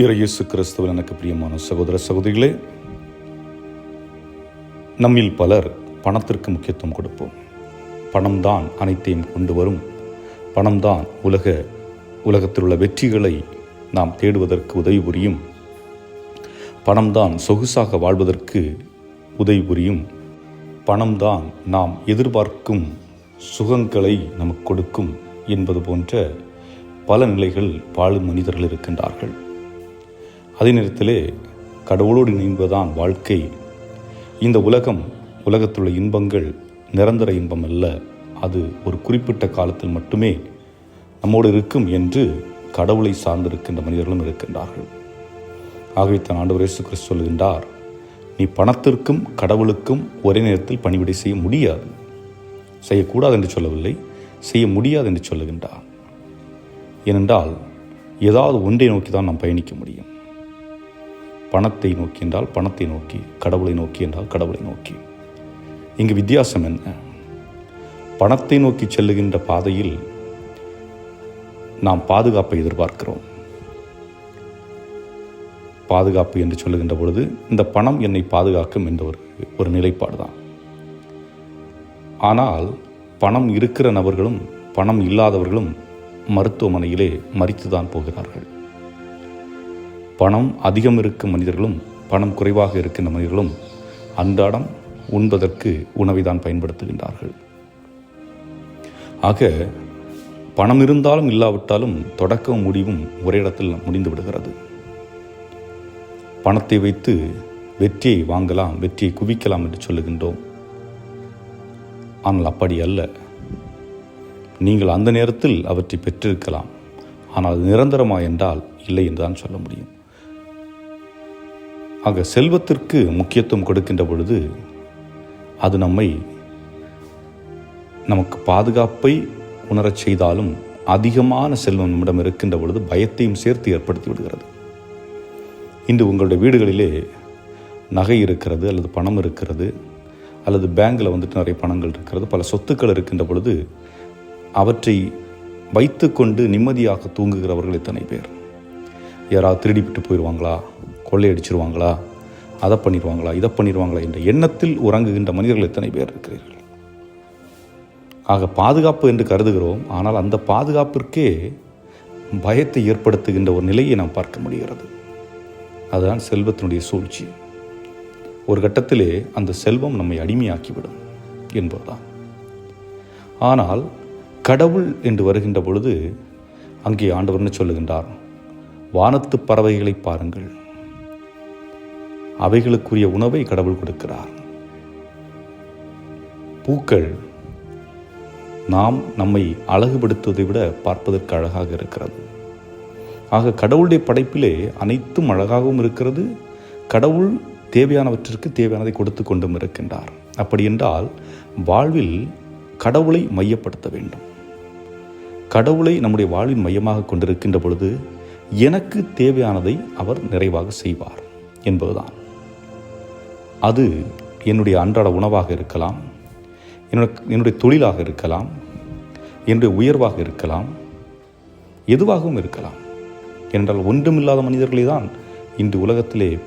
இறையேசு கிறிஸ்துவன் எனக்கு பிரியமான சகோதர சகோதரிகளே நம்மில் பலர் பணத்திற்கு முக்கியத்துவம் கொடுப்போம். பணம்தான் அனைத்தையும் கொண்டு வரும். பணம்தான் உலக உலகத்தில் உள்ள வெற்றிகளை நாம் தேடுவதற்கு உதவி புரியும். பணம்தான் சொகுசாக வாழ்வதற்கு உதவி புரியும். பணம்தான் நாம் எதிர்பார்க்கும் சுகங்களை நமக்கு கொடுக்கும் என்பது போன்ற பல நிலைகள் வாழும் மனிதர்கள் இருக்கின்றார்கள். அதே நேரத்திலே கடவுளோடு இணைவதுதான் வாழ்க்கை. இந்த உலகம் உலகத்துள்ள இன்பங்கள் நிரந்தர இன்பம் அல்ல. அது ஒரு குறிப்பிட்ட காலத்தில் மட்டுமே நம்மோடு இருக்கும் என்று கடவுளை சார்ந்திருக்கின்ற மனிதர்களும் இருக்கின்றார்கள். ஆகவே தன் ஆண்டவர் இயேசு கிறிஸ்து சொல்கின்றார் நீ பணத்திற்கும் கடவுளுக்கும் ஒரே நேரத்தில் பணிவிடை செய்ய முடியாது. செய்யக்கூடாது என்று சொல்லவில்லை செய்ய முடியாது என்று சொல்லுகின்றார். ஏனென்றால் ஏதாவது ஒன்றை நோக்கி தான் நாம் பயணிக்க முடியும். பணத்தை நோக்கி என்றால் பணத்தை நோக்கி கடவுளை நோக்கி என்றால் கடவுளை நோக்கி. இங்கு வித்தியாசம் என்ன? பணத்தை நோக்கி செல்லுகின்ற பாதையில் நாம் பாதுகாப்பை எதிர்பார்க்கிறோம். பாதுகாப்பு என்று சொல்லுகின்ற பொழுது இந்த பணம் என்னை பாதுகாக்கும் என்ற ஒரு ஒரு நிலைப்பாடு தான் ஆனால் பணம் இருக்கிற நபர்களும் பணம் இல்லாதவர்களும் மருத்துவமனையிலே மறித்துதான் போகிறார்கள். பணம் அதிகம் இருக்கும் மனிதர்களும் பணம் குறைவாக இருக்கின்ற மனிதர்களும் அன்றாடம் உண்பதற்கு உணவை தான் பயன்படுத்துகின்றார்கள். ஆக பணம் இருந்தாலும் இல்லாவிட்டாலும் தொடக்கம் முடிவும் ஒரே இடத்தில் முடிந்து விடுகிறது. பணத்தை வைத்து வெற்றியை வாங்கலாம் வெற்றியை குவிக்கலாம் என்று சொல்லுகின்றோம். ஆனால் அப்படி அல்ல. நீங்கள் அந்த நேரத்தில் அவற்றை பெற்றிருக்கலாம். ஆனால் அது நிரந்தரமா என்றால் இல்லை என்றுதான் சொல்ல முடியும். ஆக செல்வத்திற்கு முக்கியத்துவம் கொடுக்கின்ற பொழுது அது நம்மை நமக்கு பாதுகாப்பை உணரச் செய்தாலும் அதிகமான செல்வம் நம்மிடம் இருக்கின்ற பொழுது பயத்தையும் சேர்த்து ஏற்படுத்தி விடுகிறது. இன்று உங்களுடைய வீடுகளிலே நகை இருக்கிறது அல்லது பணம் இருக்கிறது அல்லது பேங்கில் வந்துட்டு நிறைய பணங்கள் இருக்கிறது பல சொத்துக்கள் இருக்கின்ற பொழுது அவற்றை வைத்துக்கொண்டு நிம்மதியாக தூங்குகிறவர்கள் எத்தனை பேர்? யாராவது திருடிவிட்டு போயிடுவாங்களா கொள்ளையடிச்சிருவாங்களா? அதை பண்ணிடுவாங்களா இதை பண்ணிடுவாங்களா என்ற எண்ணத்தில் உறங்குகின்ற மனிதர்கள் எத்தனை பேர் இருக்கிறீர்கள்? ஆக பாதுகாப்பு என்று கருதுகிறோம். ஆனால் அந்த பாதுகாப்பிற்கே பயத்தை ஏற்படுத்துகின்ற ஒரு நிலையை நாம் பார்க்க முடிகிறது. அதுதான் செல்வத்தினுடைய சூழ்ச்சி. ஒரு கட்டத்திலே அந்த செல்வம் நம்மை அடிமையாக்கிவிடும் என்பதுதான். ஆனால் கடவுள் என்று வருகின்ற பொழுது அங்கே ஆண்டவர்னு சொல்லுகின்றார்? வானத்து பறவைகளை பாருங்கள். அவைகளுக்குரிய உணவை கடவுள் கொடுக்கிறார். பூக்கள் நாம் நம்மை அழகுபடுத்துவதை விட பார்ப்பதற்கு அழகாக இருக்கிறது. ஆக கடவுளுடைய படைப்பிலே அனைத்தும் அழகாகவும் இருக்கிறது. கடவுள் தேவையானவற்றிற்கு தேவையானதை கொடுத்து கொண்டும் இருக்கின்றார். அப்படி என்றால் வாழ்வில் கடவுளை மையப்படுத்த வேண்டும். கடவுளை நம்முடைய வாழ்வின் மையமாக கொண்டிருக்கின்ற பொழுது எனக்கு தேவையானதை அவர் நிறைவாக செய்வார் என்பதுதான். அது என்னுடைய அன்றாட உணவாக இருக்கலாம் என்னோட என்னுடைய தொழிலாக இருக்கலாம் என்னுடைய உயர்வாக இருக்கலாம் எதுவாகவும் இருக்கலாம். என்றால் ஒன்றுமில்லாத மனிதர்களை தான் இன்று உலகத்திலே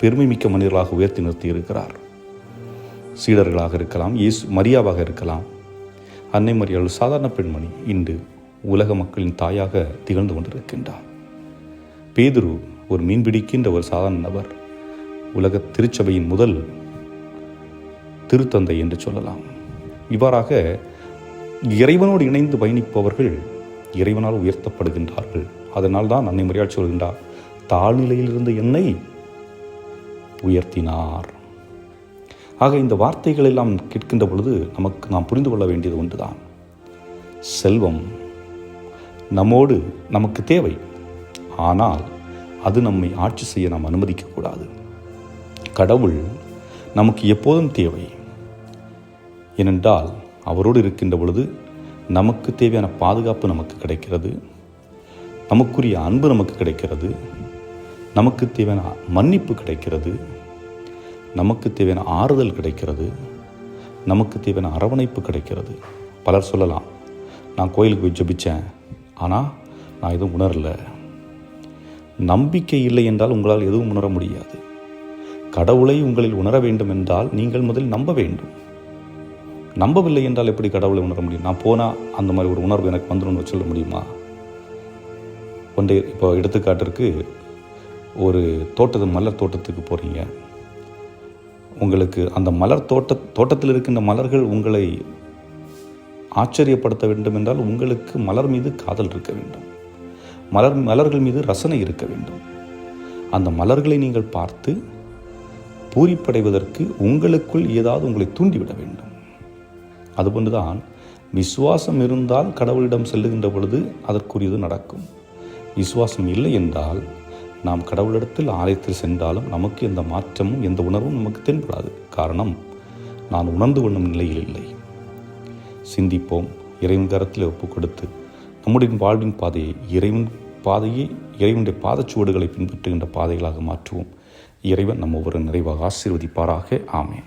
பெருமை மிக்க மனிதர்களாக உயர்த்தி நிறுத்தி இருக்கிறார். சீடர்களாக இருக்கலாம் இயேசு மரியாவாக இருக்கலாம். அன்னை மரியாள் சாதாரண பெண்மணி இன்று உலக மக்களின் தாயாக திகழ்ந்து கொண்டிருக்கின்றார். பேதுரு ஒரு மீன்பிடிக்கின்ற ஒரு சாதாரண நபர். உலக திருச்சபையின் முதல் திருத்தந்தை என்று சொல்லலாம். இவ்வாறாக இறைவனோடு இணைந்து பயணிப்பவர்கள் இறைவனால் உயர்த்தப்படுகின்றார்கள். அதனால் தான் அன்னை முறையால் சொல்கின்றார் தாழ்நிலையிலிருந்து என்னை உயர்த்தினார். ஆக இந்த வார்த்தைகள் எல்லாம் கேட்கின்ற பொழுது நமக்கு நாம் புரிந்து கொள்ள வேண்டியது ஒன்றுதான். செல்வம் நம்மோடு நமக்கு தேவை. ஆனால் அது நம்மை ஆட்சி செய்ய நாம் அனுமதிக்கக்கூடாது கடவுள் நமக்கு எப்போதும் தேவை. ஏனென்றால் அவரோடு இருக்கின்ற பொழுது நமக்கு தேவையான பாதுகாப்பு நமக்கு கிடைக்கிறது. நமக்குரிய அன்பு நமக்கு கிடைக்கிறது. நமக்கு தேவையான மன்னிப்பு கிடைக்கிறது. நமக்கு தேவையான ஆறுதல் கிடைக்கிறது. நமக்கு தேவையான அரவணைப்பு கிடைக்கிறது. பலர் சொல்லலாம் நான் கோயிலுக்கு போய் ஜபித்தேன் ஆனால் நான் எதுவும் உணரல. நம்பிக்கை இல்லை என்றால் உங்களால் எதுவும் உணர முடியாது. கடவுளை உங்களில் உணர வேண்டும் என்றால் நீங்கள் முதலில் நம்ப வேண்டும். நம்பவில்லை என்றால் எப்படி கடவுளை உணர முடியும்? நான் போனால் அந்த மாதிரி ஒரு உணர்வு எனக்கு வந்துடும் சொல்ல முடியுமா? ஒன்றே இப்போ எடுத்துக்காட்டிற்கு ஒரு தோட்டத்து மலர் தோட்டத்துக்கு போகிறீங்க உங்களுக்கு அந்த மலர் தோட்ட தோட்டத்தில் இருக்கின்ற மலர்கள் உங்களை ஆச்சரியப்படுத்த வேண்டும் என்றால் உங்களுக்கு மலர் மீது காதல் இருக்க வேண்டும். மலர் மலர்கள் மீது ரசனை இருக்க வேண்டும். அந்த மலர்களை நீங்கள் பார்த்து பூரிப்படைவதற்கு உங்களுக்குள் ஏதாவது உங்களை தூண்டிவிட வேண்டும். அதுபோன்றுதான் விசுவாசம் இருந்தால் கடவுளிடம் செல்லுகின்ற பொழுது அதற்குரியது நடக்கும். விசுவாசம் இல்லை என்றால் நாம் கடவுளிடத்தில் ஆலயத்தில் சென்றாலும் நமக்கு எந்த மாற்றமும் எந்த உணர்வும் நமக்கு தென்படாது. காரணம் நான் உணர்ந்து கொள்ளும் நிலையில் இல்லை. சிந்திப்போம். இறைவன் கரத்தில் ஒப்பு கொடுத்து நம்முடைய வாழ்வின் பாதையை இறைவன் பாதையை இறைவனுடைய பாதச்சுவடுகளை பின்பற்றுகின்ற பாதைகளாக மாற்றுவோம். இறைவன் நம்ம ஒவ்வொரு நிறைவாக ஆசீர்வதிப்பாராக. ஆமேன்.